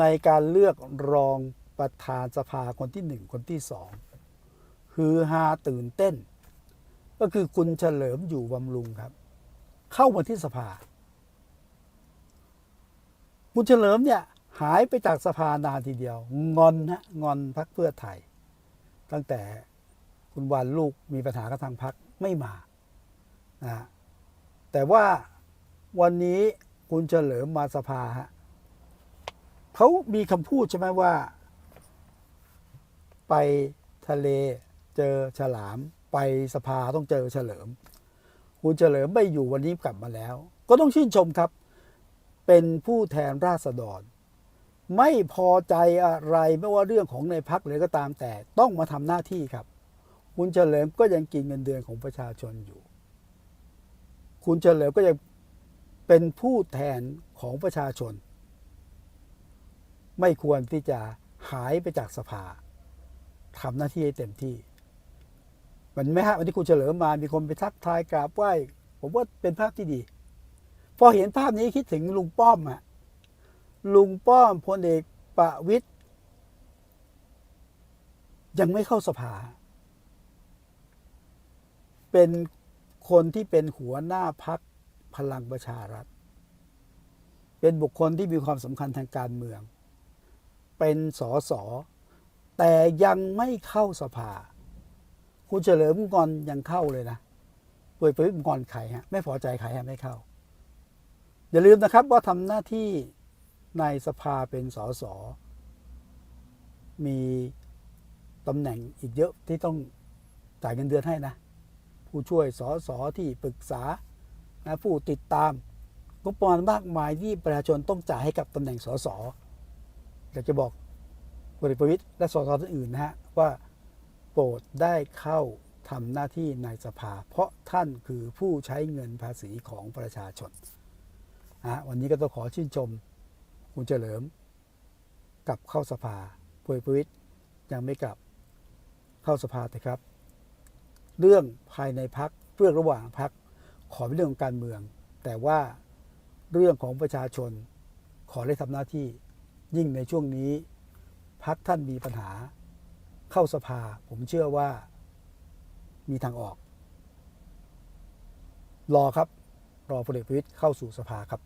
ในการเลือกรองประธานสภาคนที่หนึ่งคนที่สองฮือฮาตื่นเต้น ก็คือคุณเฉลิมอยู่บำรุงครับ เข้ามาที่สภา คุณเฉลิมเนี่ยหายไปจากสภานานทีเดียว งอนนะงอนพักเพื่อไทย ตั้งแต่คุณวันลูกมีปัญหากับทางพักไม่มานะฮะแต่ว่าวันนี้คุณเฉลิมมาสภาฮะ เขามีคำพูดใช่ไหมว่า ไปทะเลเจอฉลาม ไปสภาต้องเจอเฉลิม คุณเฉลิมไม่อยู่วันนี้กลับมาแล้ว ก็ต้องชื่นชมครับ เป็นผู้แทนราษฎร ไม่พอใจอะไรไม่ว่าเรื่องของในพักเลยก็ตามแต่ต้องมาทำหน้าที่ครับ คุณเฉลิมก็ยังกินเงินเดือนของประชาชนอยู่ คุณเฉลิมก็ยังเป็นผู้แทนของประชาชน ไม่ควรที่จะหายไปจากสภาทำหน้าที่ให้เต็มที่มันไหมฮะวันที่คุณเฉลิมมามีคนไปทักทายกราบไหว้ผมว่าเป็นภาพที่ดี พอเห็นภาพนี้คิดถึงลุงป้อมอะลุงป้อมพลเอกประวิตยยังไม่เข้าสภา เป็นคนที่เป็นหัวหน้าพักพลังประชารัฐ เป็นบุคคลที่มีความสำคัญทางการเมือง เป็นสอสอแต่ยังไม่เข้าสภา คุณเฉลิมงอนยังเข้าเลยนะเปิดเผยงอนใครฮะไม่พอใจใครฮะไม่เข้า อย่าลืมนะครับว่าทำหน้าที่ในสภาเป็นสสมีตำแหน่งอีกเยอะที่ต้องจ่ายเงินเดือนให้นะ ผู้ช่วยสสที่ปรึกษานะผู้ติดตามงบประมาณมากมายที่ประชาชนต้องจ่ายให้กับตำแหน่งสส อยากจะบอกพลเอกประวิตยและสสท่านอื่นนะฮะว่าโปรดได้เข้าทำหน้าที่ในสภา เพราะท่านคือผู้ใช้เงินภาษีของประชาชนนะฮะวันนี้ก็ต้องขอชื่นชมคุณเฉลิมกลับเข้าสภาพลเอกประวิตยยังไม่กลับเข้าสภาแต่ครับ เรื่องภายในพักเรื่องระหว่างพักขอเป็นเรื่องของการเมือง แต่ว่าเรื่องของประชาชนขอได้ทำหน้าที่ ยิ่งในช่วงนี้พักท่านมีปัญหาเข้าสภา ผมเชื่อว่ามีทางออก รอครับ รอพลเอกประวิตยเข้าสู่สภาครับ